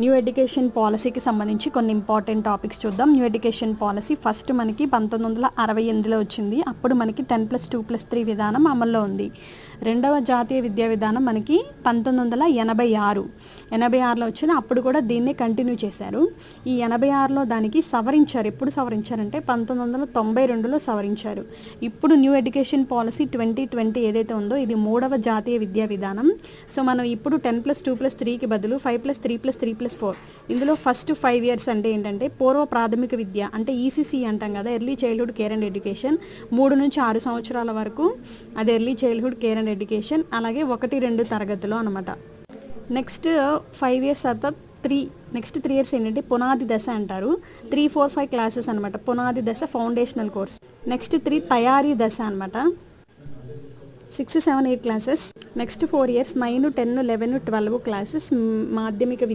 New education పాలసీకి సంబంధించి కొన్ని ఇంపార్టెంట్ టాపిక్స్ చూద్దాం. న్యూ ఎడ్యుకేషన్ పాలసీ ఫస్ట్ మనకి పంతొమ్మిది వందల అరవై ఎనిమిదిలో వచ్చింది. అప్పుడు మనకి ten plus two plus three విధానం అమల్లో ఉంది. రెండవ జాతీయ విద్యా విధానం మనకి పంతొమ్మిది వందల ఎనభై ఆరు. ఎనభై ఆరులో వచ్చిన అప్పుడు కూడా దీన్నే కంటిన్యూ చేశారు. ఈ ఎనభై ఆరులో దానికి సవరించారు. ఎప్పుడు సవరించారంటే పంతొమ్మిది వందల తొంభై రెండులో సవరించారు. ఇప్పుడు new education policy twenty twenty ఏదైతే ఉందో ఇది మూడవ జాతీయ విద్యా విధానం. సో మనం ఇప్పుడు టెన్ ప్లస్ టూ ప్లస్ త్రీకి బదులు five plus three plus three plus four ఇందులో ఫస్ట్ ఫైవ్ ఇయర్స్ అంటే ఏంటంటే పూర్వ ప్రాథమిక విద్య అంటే ఈసీసీ అంటాం కదా early childhood care and education మూడు నుంచి ఆరు సంవత్సరాల వరకు అది early childhood care and education అలాగే ఒకటి రెండు తరగతిలో అనమాట నెక్స్ట్ ఫైవ్ ఇయర్స్ తర్వాత త్రీ నెక్స్ట్ త్రీ ఇయర్స్ ఏంటంటే పునాది దశ అంటారు. త్రీ ఫోర్ ఫైవ్ క్లాసెస్ అనమాట పునాది దశ ఫౌండేషనల్ కోర్స్ నెక్స్ట్ త్రీ తయారీ దశ అనమాట six seven eight classes next four years nine ten eleven twelve classes మాధ్యమిక విద్య